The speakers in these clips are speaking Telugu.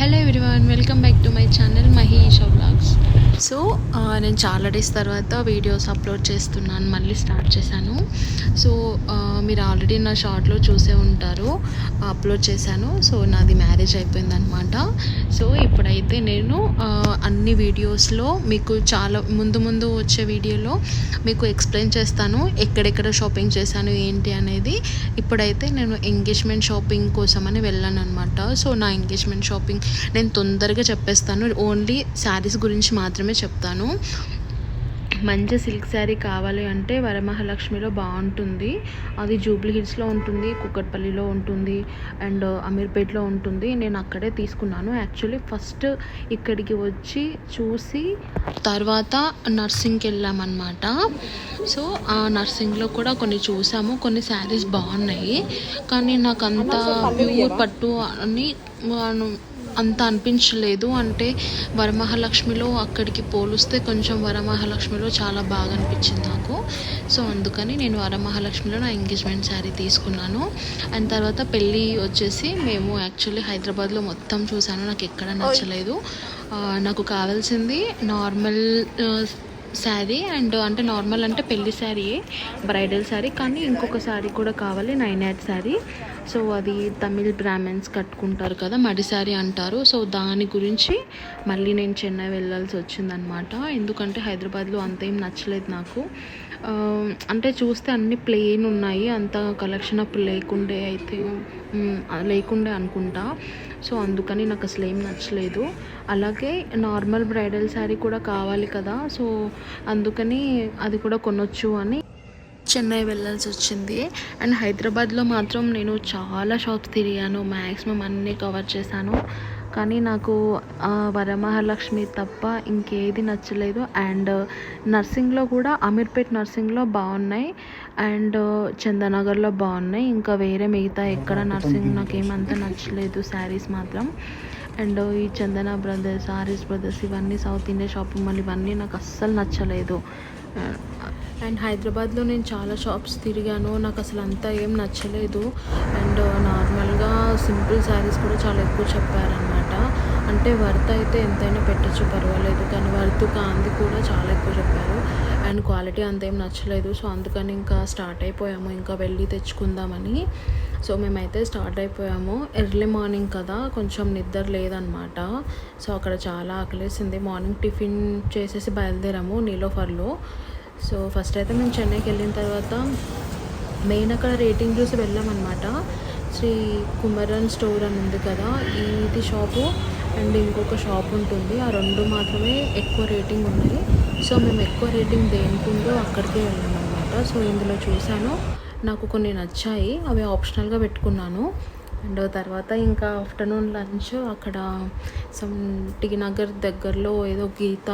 Hello everyone welcome back to my channel Mahesh blogs so నేను చాలా డేస్ తర్వాత వీడియోస్ అప్లోడ్ చేస్తున్నాను మళ్ళీ స్టార్ట్ చేశాను. సో మీరు ఆల్రెడీ నా షార్ట్లో చూసే ఉంటారు అప్లోడ్ చేశాను. సో నాది మ్యారేజ్ అయిపోయిందనమాట సో ఇప్పుడైతే నేను అన్ని వీడియోస్లో మీకు చాలా ముందు ముందు వచ్చే వీడియోలో మీకు ఎక్స్ప్లెయిన్ చేస్తాను ఎక్కడెక్కడ షాపింగ్ చేశాను ఏంటి అనేది. ఇప్పుడైతే నేను ఎంగేజ్మెంట్ షాపింగ్ కోసం అని వెళ్ళాను అనమాట సో నా ఎంగేజ్మెంట్ షాపింగ్ నేను తొందరగా చెప్పేస్తాను. ఓన్లీ శారీస్ గురించి మాత్రమే చెప్తాను. మంచి సిల్క్ శారీ కావాలి అంటే వరమహాలక్ష్మిలో బాగుంటుంది. అది జూబ్లీ హిల్స్లో ఉంటుంది కుక్కట్పల్లిలో ఉంటుంది అండ్ అమీర్పేట్లో ఉంటుంది. నేను అక్కడే తీసుకున్నాను. యాక్చువల్లీ ఫస్ట్ ఇక్కడికి వచ్చి చూసి తర్వాత నర్సింగ్కి వెళ్ళామన్నమాట. సో ఆ నర్సింగ్లో కూడా కొన్ని చూసాము. కొన్ని శారీస్ బాగున్నాయి. కానీ నాకు అంత ప్యూర్ పట్టు అని అంత అనిపించలేదు. అంటే వరమహాలక్ష్మిలో అక్కడికి పోలిస్తే కొంచెం వరమహాలక్ష్మిలో చాలా బాగా అనిపించింది నాకు. సో అందుకని నేను వరమహాలక్ష్మిలో నా ఎంగేజ్మెంట్ శారీ తీసుకున్నాను. అండ్ తర్వాత పెళ్ళి వచ్చేసి మేము యాక్చువల్లీ హైదరాబాద్లో మొత్తం చూసాను నాకు ఎక్కడ నచ్చలేదు. నాకు కావాల్సింది నార్మల్ శారీ అండ్ అంటే నార్మల్ అంటే పెళ్ళి శారీయే బ్రైడల్ శారీ కానీ ఇంకొక శారీ కూడా కావాలి నైన్ యాడ్ శారీ. సో అది తమిళ్ బ్రాహ్మణ్స్ కట్టుకుంటారు కదా మడి శారీ అంటారు. సో దాని గురించి మళ్ళీ నేను చెన్నై వెళ్ళాల్సి వచ్చిందనమాట ఎందుకంటే హైదరాబాద్లో అంత ఏం నచ్చలేదు నాకు. అంటే చూస్తే అన్ని ప్లెయిన్ ఉన్నాయి అంత కలెక్షన్ అప్పుడు లేకుండే అయితే లేకుండే అనుకుంటా. సో అందుకని నాకు అసలు ఏం నచ్చలేదు. అలాగే నార్మల్ బ్రైడల్ శారీ కూడా కావాలి కదా సో అందుకని అది కూడా కొనొచ్చు అని చెన్నై వెళ్ళాల్సి వచ్చింది. అండ్ హైదరాబాద్లో మాత్రం నేను చాలా షాప్స్ తిరిగాను. మ్యాక్సిమం అన్నీ కవర్ చేశాను. కానీ నాకు వరమహాలక్ష్మి తప్ప ఇంకేది నచ్చలేదు. అండ్ నర్సింగ్లో కూడా అమీర్పేట్ నర్సింగ్లో బాగున్నాయి. అండ్ చందనగర్లో బాగున్నాయి. ఇంకా వేరే మిగతా ఎక్కడ నర్సింగ్ నాకేమంత నచ్చలేదు శారీస్ మాత్రం. అండ్ ఈ చందన బ్రదర్స్ ఆర్ఎస్ బ్రదర్స్ ఇవన్నీ సౌత్ ఇండియా షాపింగ్ మాల్ ఇవన్నీ నాకు అస్సలు నచ్చలేదు. అండ్ హైదరాబాద్లో నేను చాలా షాప్స్ తిరిగాను. నాకు అసలు అంతా ఏం నచ్చలేదు. అండ్ నార్మల్గా సింపుల్ శారీస్ కూడా చాలా ఎక్కువ చెప్పారనమాట అంటే వర్త్ అయితే ఎంతైనా పెట్టచ్చు పర్వాలేదు. కానీ వర్త్ కాంది కూడా చాలా ఎక్కువ చెప్పారు. అండ్ క్వాలిటీ అంత ఏం నచ్చలేదు. సో అందుకని ఇంకా స్టార్ట్ అయిపోయాము. ఇంకా వెళ్ళి తెచ్చుకుందామని. సో మేమైతే స్టార్ట్ అయిపోయాము. ఎర్లీ మార్నింగ్ కదా కొంచెం నిద్ర లేదనమాట సో అక్కడ చాలా ఆకలేసింది. మార్నింగ్ టిఫిన్ చేసేసి బయలుదేరాము నీలోఫర్లో. సో ఫస్ట్ అయితే మేము చెన్నైకి వెళ్ళిన తర్వాత మెయిన్ అక్కడ రేటింగ్ చూసి వెళ్ళామన్నమాట. శ్రీ కుమరన్ స్టోర్ అని ఉంది కదా ఇది షాపు. అండ్ ఇంకొక షాప్ ఉంటుంది. ఆ రెండు మాత్రమే ఎక్కువ రేటింగ్ ఉన్నాయి. సో మేము ఎక్కువ రేటింగ్ దేనికుందో అక్కడికే వెళ్ళామన్నమాట. సో ఇందులో చూశాను. నాకు కొన్ని నచ్చాయి. అవి ఆప్షనల్గా పెట్టుకున్నాను. అండ్ తర్వాత ఇంకా ఆఫ్టర్నూన్ లంచ్ అక్కడ సమ్ టీ నగర్ దగ్గరలో ఏదో గీత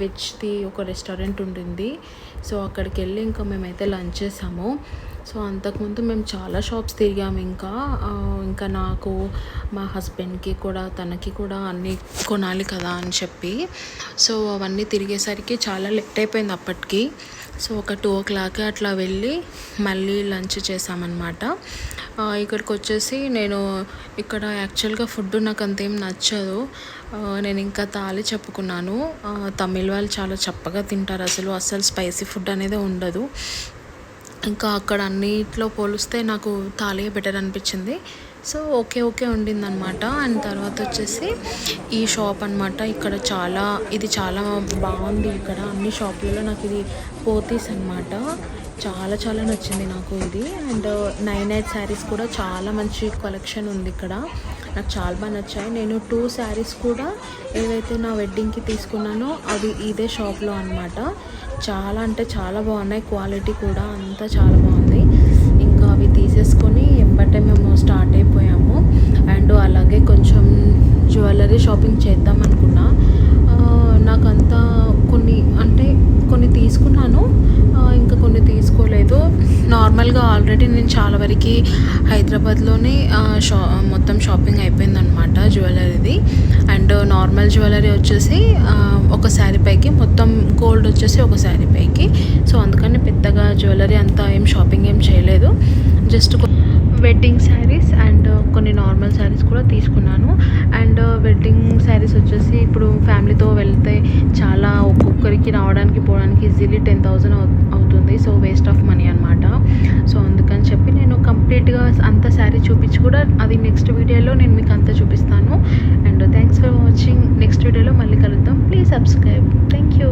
వెజ్ది ఒక రెస్టారెంట్ ఉండింది. సో అక్కడికి వెళ్ళి ఇంకా మేమైతే లంచ్ చేసాము. సో అంతకుముందు మేము చాలా షాప్స్ తిరిగాము ఇంకా. ఇంకా నాకు మా హస్బెండ్కి కూడా తనకి కూడా అన్నీ కొనాలి కదా అని చెప్పి. సో అవన్నీ తిరిగేసరికి చాలా లేట్ అయిపోయింది అప్పటికి. సో ఒక టూ ఓ క్లాక్ అట్లా వెళ్ళి మళ్ళీ లంచ్ చేసామన్నమాట. ఇక్కడికి వచ్చేసి నేను నేను ఇక్కడ యాక్చువల్గా ఫుడ్ నాకు అంతేం నచ్చదు నేను ఇంకా తాళి చెప్పుకున్నాను. తమిళ తమిళ్ వాళ్ళు చాలా చప్పగా తింటారు అసలు. అసలు స్పైసీ ఫుడ్ అనేది ఉండదు. ఇంకా అక్కడ అన్నిట్లో పోలిస్తే నాకు తాలియే బెటర్ అనిపించింది. సో ఓకే ఓకే ఉండిందనమాట అండ్ తర్వాత వచ్చేసి ఈ షాప్ అనమాట ఇక్కడ చాలా ఇది చాలా బాగుంది. ఇక్కడ అన్ని షాపులలో నాకు ఇది పోతీస్ అనమాట చాలా చాలా నచ్చింది నాకు ఇది. అండ్ నైన్ ఎయిట్ శారీస్ కూడా చాలా మంచి కలెక్షన్ ఉంది ఇక్కడ. నాకు చాలా బాగా నచ్చాయి. నేను టూ శారీస్ కూడా ఏవైతే నా వెడ్డింగ్కి తీసుకున్నానో అవి ఇదే షాప్లో అనమాట చాలా అంటే చాలా బాగున్నాయి. క్వాలిటీ కూడా అంతా చాలా బాగుంది. ఇంకా అవి తీసేసుకొని ఎంబటే మేము స్టార్ట్ అయిపోయాము. అండ్ అలాగే కొంచెం జ్యువెలరీ షాపింగ్ చేద్దాం అనుకున్నా. నాకంతా కొన్ని అంటే కొన్ని తీసుకున్నాను. ఇంకా కొన్ని తీసుకోలేదు. నార్మల్గా ఆల్రెడీ నేను చాలా వరకు హైదరాబాద్లోనే షా మొత్తం షాపింగ్ అయిపోయిందనమాట జ్యువెలరీది. అండ్ నార్మల్ జ్యువెలరీ వచ్చేసి ఒక శారీ పైకి మొత్తం గోల్డ్ వచ్చేసి ఒక శారీ పైకి. సో అందుకని పెద్దగా జ్యువెలరీ అంతా ఏం షాపింగ్ ఏం చేయలేదు. జస్ట్ వెడ్డింగ్ శారీస్ అండ్ కొన్ని నార్మల్ శారీస్ కూడా తీసుకున్నాను. అండ్ వెడ్డింగ్ శారీస్ వచ్చేసి ఇప్పుడు ఫ్యామిలీతో వెళ్తే చాలా ఒక్కొక్కరికి రావడానికి పోవడానికి ఈజీలీ టెన్ థౌజండ్ అవుతుంది. సో వేస్ట్ ఆఫ్ మనీ అనమాట సో అందుకని చెప్పి నేను కంప్లీట్గా అంత శారీ చూపించి కూడా అది నెక్స్ట్ వీడియోలో నేను మీకు అంతా చూపిస్తాను. And thanks for watching next వీడియోలో మళ్ళీ కలుద్దాం. Please subscribe thank you